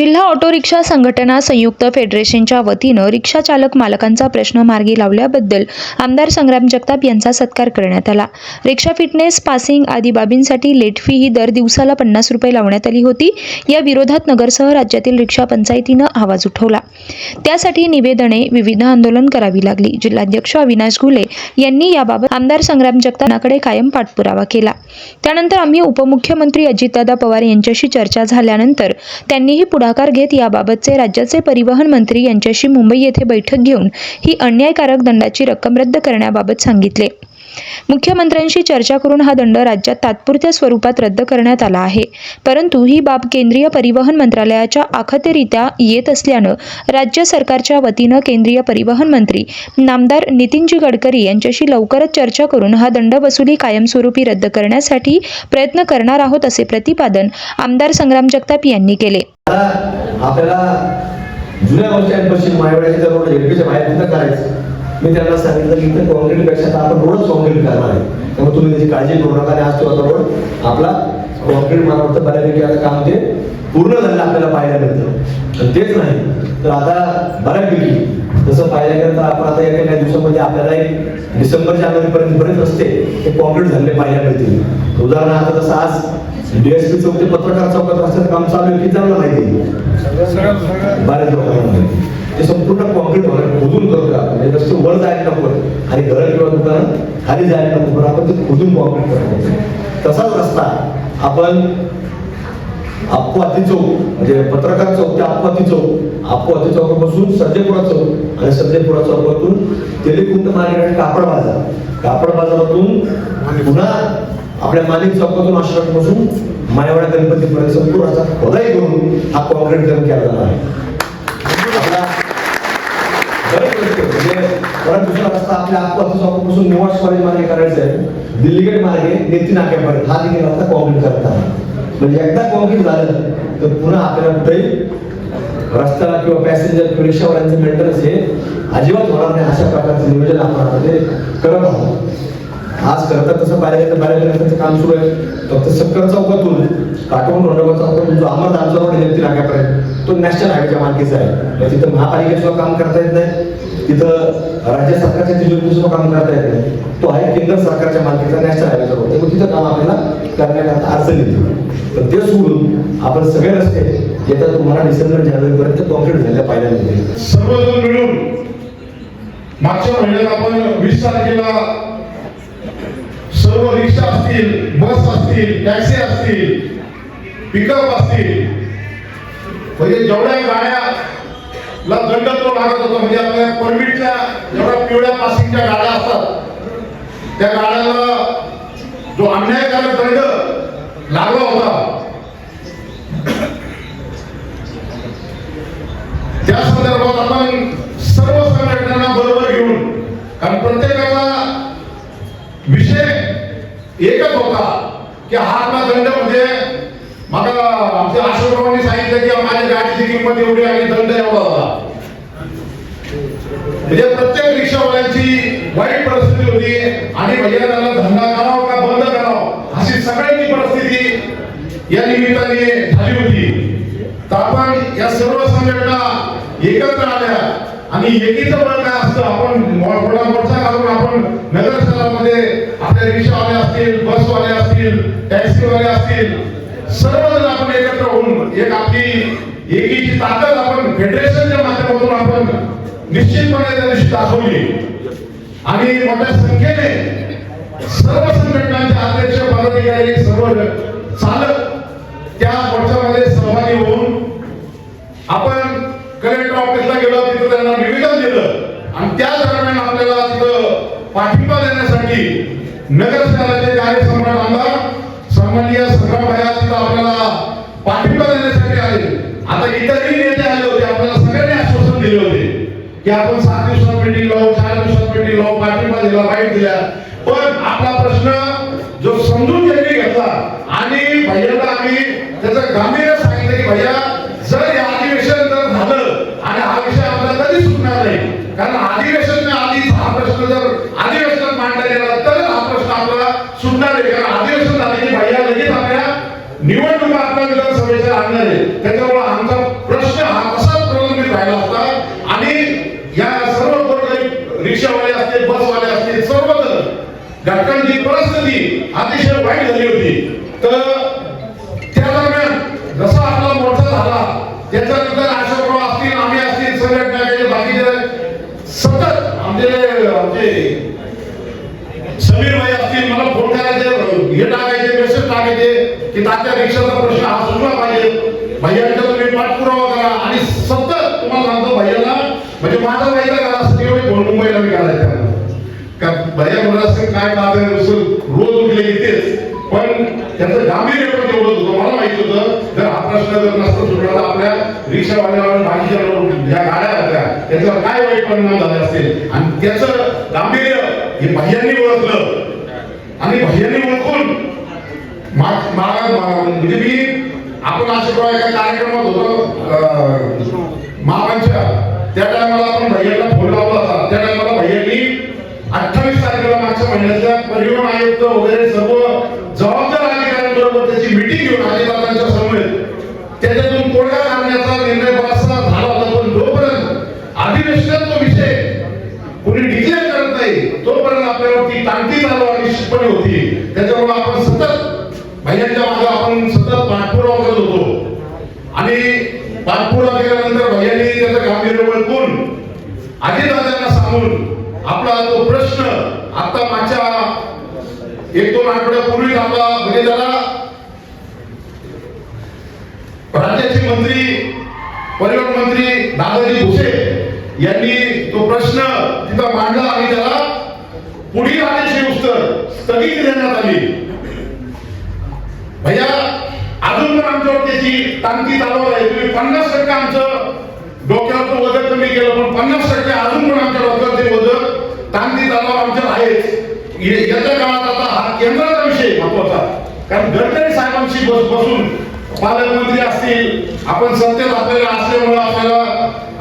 जिल्हा auto rickshaw संघटना संयुक्त फेडरेशनच्या वतीनं रिक्षा चालक मालकांचा प्रश्न मार्गी लावल्याबद्दल आमदार संग्राम जगताप यांचा सत्कार करण्यात आला. रिक्षा फिटनेस पासिंग आदी बाबींसाठी लेट फी ही दर दिवसाला पन्नास रुपये लावण्यात आली होती. या विरोधात नगरसह राज्यातील रिक्षा पंचायतीनं आवाज उठवला. त्यासाठी निवेदने विविध आंदोलन करावी लागली. जिल्हाध्यक्ष अविनाश घुले यांनी याबाबत आमदार संग्राम जगतापांकडे कायम पाठपुरावा केला. त्यानंतर आम्ही उपमुख्यमंत्री अजितदादा पवार यांच्याशी चर्चा झाल्यानंतर त्यांनीही पुढाकार घेत याबाबतचे राज्याचे परिवहन मंत्री यांच्याशी मुंबई येथे बैठक घेऊन ही अन्यायकारक दंडाची रक्कम रद्द करण्याबाबत सांगितले. मुख्यमंत्र्यांशी चर्चा करून हा दंड राज्यात तात्पुरत्या स्वरूपात रद्द करण्यात आला आहे. परंतु ही बाब केंद्रीय परिवहन मंत्रालयाच्या आखतरित्या येत असल्यानं राज्य सरकारच्या वतीनं केंद्रीय परिवहन मंत्री नामदार नितीनजी गडकरी यांच्याशी लवकरच चर्चा करून हा दंड वसुली कायमस्वरूपी रद्द करण्यासाठी प्रयत्न करणार आहोत असे प्रतिपादन आमदार संग्राम जगताप यांनी केले. आपल्याला जुन्या वर्षांपासून मायवाड्याच्या बाहेर तिथं करायचं? मी त्यांना सांगितलं की इथं कॉन्क्रीटपेक्षा तर आपण रोडच कॉन्क्रीट करणार आहे. त्यामुळे तुम्ही त्याची काळजी करू नका आणि आज तो आता रोड आपला कॉन्क्रीट मला वाटतं बऱ्यापैकी आता काम ते पूर्ण झालं आपल्याला पाहायला मिळतं. तेच नाही तर आता बऱ्यापैकी तसं पाहायला गेलं तर आपण आता एका काही दिवसामध्ये आपल्याला एक डिसेंबर जानेवारीपर्यंत बरेच रस्ते हे कॉन्क्रीट झालेले पाहायला मिळतील. उदाहरणार्थ जसं आज डीएसपी चौक ते पत्रकार चौकात रस्त्याचं काम चालू आहे की चाललं माहिती बऱ्याच लोकांना ते संपूर्ण कॉन्क्रीट होणार खोदून करतो आपण म्हणजे रस्ते वर जायला नको आणि घर किंवा दुकान खाली जायला नको पण आपण ते खोदून कॉन्क्रीट करतो तसाच रस्ता आपण अपवाती चौक म्हणजे पत्रकार चौक ते अपवाती चौक अपवाती चौकापासून सज्जपुरा चौक आणि सज्जपुरा चौकातून तेलेकुंट मार्केट कापड बाजार. कापड बाजारातून पुन्हा आपल्या मालिक चौकातून आश्रमापासून मायवाडा गणपतीपर्यंत संपूर्ण असा खोदाई करून हा कॉन्क्रीट करून केला जाणार आहे. परत दुसरा रस्ता आपल्या आसपास निवास कॉलेज मार्गे करायचा आहे दिल्लीगड मार्गे नेती नाक्यापर्यंत हा देखील रस्ता कॉम्प्लीट करता म्हणजे एकदा कॉम्प्लीट झालं तर पुन्हा आपल्याला कुठेही रस्त्याला किंवा पॅसेंजर किंवा रिक्षावाल्यांचं मेंटेनन्स हे अजिबात होणार नाही अशा प्रकारचं नियोजन आपण करत आहोत. आज करतात तसं पाहिलं तर बऱ्याच काम सुरू आहे. फक्त सक्कर चौकातून काटवून रोडगाव चौकातून जो अहमद रोड नेमती नाक्यापर्यंत तो नॅशनल हायवेच्या मालकीचा आहे. म्हणजे तिथं महापालिकेचं काम करता येत नाही. तिथं राज्य सरकारच्या तिजोरीचं काम करता येत नाही. तो आहे केंद्र सरकारच्या मालकीचा नॅशनल हायवेचा रोड. त्यामुळे तिथं काम आपल्याला करण्याकरता अडचण येते. तर ते सोडून आपण सगळे रस्ते येत्या तुम्हाला डिसेंबर जानेवारीपर्यंत कॉन्क्रीट झालेल्या पाहायला मिळतील सर्वजण मिळून मागच्या महिन्यात आपण वीस तारखेला सर्व रिक्षा असतील बस असतील टॅक्सी असतील पिकअप असतील. म्हणजे जेवढ्या गाड्याला दंड तो लागत होता म्हणजे आपल्या परमिटच्या जेवढ्या पिवळ्या पासिंगच्या गाड्या असतात त्या गाड्याला जो अन्यायकारक दंड लागला होता त्या संदर्भात आपण सर्व संघटनांना बरोबर घेऊन कारण प्रत्येक विषय एकच होता की हा आपला दंड म्हणजे मला आमच्या आश्रमांनी सांगितलं की माझ्या गाडीची किंमत एवढी आणि दंड एवढा होता. म्हणजे प्रत्येक रिक्षावाल्यांची वाईट परिस्थिती होती आणि भैया धंदा करावा का बंद करावा अशी सगळ्यांची परिस्थिती या निमित्ताने झाली होती. तर आपण या सर्व संघटना एकत्र आल्या आणि एकीचं बळ काय असतं आपण मोठा आपण असतील टॅक्सीवाले असतील सर्वजण आपण एकत्र होऊन एक आपली एकीची ताकद आपण फेडरेशनच्या माध्यमातून आपण निश्चितपणे त्या दिवशी दाखवली. आणि मोठ्या संख्येने सर्व संघटनांचे अध्यक्ष पदाधिकारी सर्व चालक त्या मोर्चामध्ये सहभागी होऊन आपण कलेक्टर ऑफिसला गेलो तिथं त्यांना निवेदन दिलं. आणि त्या दरम्यान आपल्याला तिथं पाठिंबा देण्यासाठी नगर शहराचे कार्यसम्राट आमदार सन्माननीय संग्राम भया आपल्याला पाठिंबा देण्यासाठी आले आता इतरही नेते आले होते आपल्याला सगळ्यांनी आश्वासन दिले होते की आपण सात दिवसात मिटिंग लावू चार दिवसात मिटिंग लावू पाठिंबा दिला बाईट दिल्या पण आपला प्रश्न जो समजून त्यांनी आणि या सर्व कोणते रिक्षावाले असतील बसवाले असतील सर्वजण घटकांची परिस्थिती अतिशय वाईट झाली होती. तर त्या दरम्यान जसा आपला मोठा झाला त्याच्यानंतर आशाप्राव असतील आम्ही असतील सगळ्या टाकायचे बाकीचे सतत आमचे आमचे समीर भाई असतील मला फोन करायचे हे टाकायचे मेसेज टाकायचे की तात्या रिक्षाचा प्रश्न हा सुटला पाहिजे. भाई भैया काय बाब आहे रोज उठले की पण त्याचं गांभीर्य पण तेवढं होतं. मला माहीत होतं जर हा प्रश्न जर नसता सुटला तर आपल्या रिक्षावाल्यावर बाकीच्या ज्या गाड्या होत्या त्याच्यावर काय वाईट परिणाम झाले असतील? आणि त्याचं गांभीर्य हे भैयांनी ओळखलं. आणि भैयांनी ओळखून मा- मा- म्हणजे मी आपण अशा प्रकारे एका कार्यक्रमात होतो अं, त्या टायमाला आपण भैयाला फोन लावला होता. त्या टायमाला भैयांनी अठ्ठा तारखेला परिवहन आयुक्त वगैरे सर्व जबाबदार अधिकाऱ्यांबरोबर त्याची मिटिंग घेऊन अजितदादांच्या समोर त्याच्यातून तोडगा काढण्याचा निर्णय बराचसा झाला होता. पण जोपर्यंत अधिवेशनात तो विषय कोणी डिक्लेअर करत नाही तोपर्यंत आपल्यावरती तांती चालू आणि निश्चितपणे होती. त्याच्यामुळे आपण सतत भैयांच्या मागे आपण सतत पाठपुरावा करत होतो. आणि पाठपुरावा केल्यानंतर भैयांनी त्याचं गांभीर्य ओळखून अजितदादांना सांगून आपला तो प्रश्न आता मागच्या एक दोन आठवड्यापूर्वी आपला म्हणजे झाला. राज्याचे मंत्री परिवहन मंत्री दादाजी भुसे यांनी तो प्रश्न तिथं मांडला आणि त्याला पुढील आदेश उत्तर स्थगित देण्यात आली. भैया अजून पण आमच्यावर त्याची टांगती चालवत आहे. तुम्ही पन्नास टक्के आमचं डोक्यावरचं वजन कमी केलं पण पन्नास टक्के अजून पण आमच्या डोक्यावर ते वजन आमच्यात आहेच. ये- काळात आता हा केंद्राचा विषय महत्त्वाचा. कारण गडकरी साहेबांशी बस बसून पालकमंत्री असतील आपण सत्तेत आपल्याला असल्यामुळे आपल्याला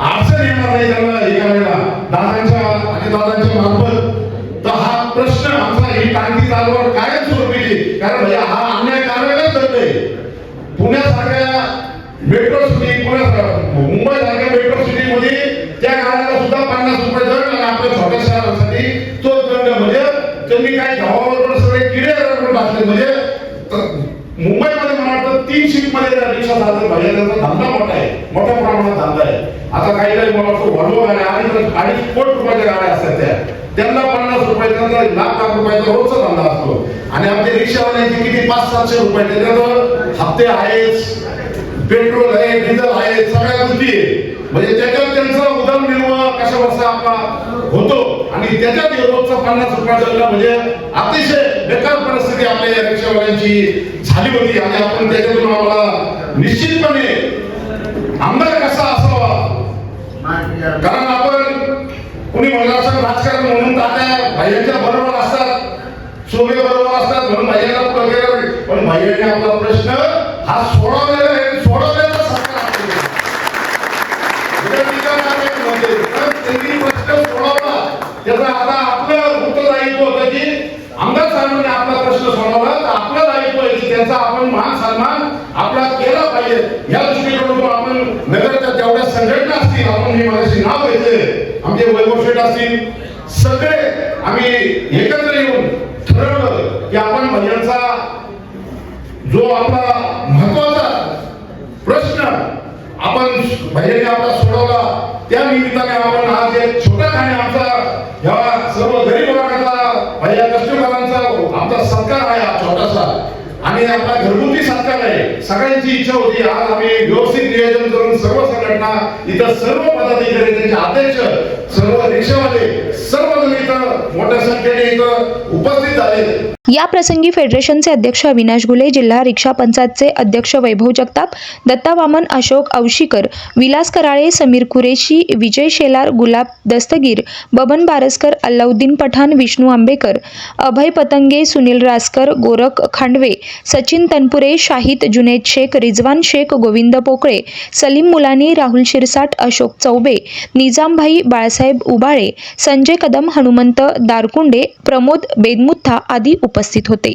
अडचण येणार नाही त्यांना हे करायला. दादांच्या आणि दादांच्या मार्फत. तर हा प्रश्न आमचा ही टांगती चालवण काय गावाबरोबर सगळे किडे करून टाकले म्हणजे मुंबईमध्ये मला वाटतं तीन शिफ्टमध्ये रिक्षा चालतात भैया धंदा मोठा आहे. मोठ्या प्रमाणात धंदा आहे. आता काही काही मला वाटतं वॉल्वो गाड्या आणि तर अडीच कोटी रुपयाच्या गाड्या असतात त्या. त्यांना पन्नास रुपये लाख लाख रुपयाचा रोजचा धंदा असतो. आणि आमचे रिक्षावाल्यांचे किती पाच सातशे रुपये त्याच्यावर हप्ते आहेच पेट्रोल आहे डिझेल आहे सगळ्या गोष्टी आहे. म्हणजे त्याच्यात त्यांचा उदरनिर्वाह कशा बसा आपला होतो. आणि त्याच्यात युरोपचा पन्नास रुपया दंड म्हणजे अतिशय बेकार परिस्थिती आपल्या या रिक्षावाल्यांची झाली होती. आणि आपण त्याच्यातून आम्हाला निश्चितपणे आमदार कसा असावा? कारण आपण कुणी म्हणलं असं राजकारण म्हणून तात्या भाईच्या बरोबर असतात सोबे बरोबर असतात म्हणून भाईला पण भाईने आपला प्रश्न हा सोडवलेला सोडवलेला त्यांचा आपण मान सन्मान आपला केला पाहिजे. या दृष्टिकोनातून आपण नगरच्या जेवढ्या संघटना असतील आपण मी माझ्याशी नाव घेतले. आमचे वैभव शेठ असतील सगळे आम्ही एकत्र येऊन ठरवलं की आपण भैयांचा जो आपला महत्त्वाचा प्रश्न आपण भैयाने आपला सोडवला त्या निमित्ताने आपण आज एक छोटा खाणे आमचा ह्या सर्व गरीब वर्गाचा भैया कष्टकरांचा आमचा सत्कार आहे हा छोटासा. आणि आपला घरगुती सत्कार आहे सगळ्यांची इच्छा होती आज आम्ही व्यवस्थित नियोजन करून सर्व संघटना इथं सर्व पदाधिकारी त्यांचे अध्यक्ष सर्व रिक्षावाले सर्वजण इथं मोठ्या संख्येने इथं उपस्थित झाले या प्रसंगी फेडरेशनचे अध्यक्ष अविनाश गुले जिल्हा रिक्षा पंचायतचे अध्यक्ष वैभव जगताप दत्ता वामन अशोक औशीकर विलास कराळे समीर कुरेशी विजय शेलार गुलाब दस्तगीर बबन बारसकर अल्लाउद्दीन पठाण विष्णू आंबेकर अभय पतंगे सुनील रासकर गोरख खांडवे सचिन तनपुरे शाहिद जुनेद शेख रिजवान शेख गोविंद पोकळे सलीम मुलानी राहुल शिरसाट अशोक चौबे निजामभाई बाळासाहेब उबाळे संजय कदम हनुमंत दारकुंडे प्रमोद बेदमुत्था आदी उपस्थित होते.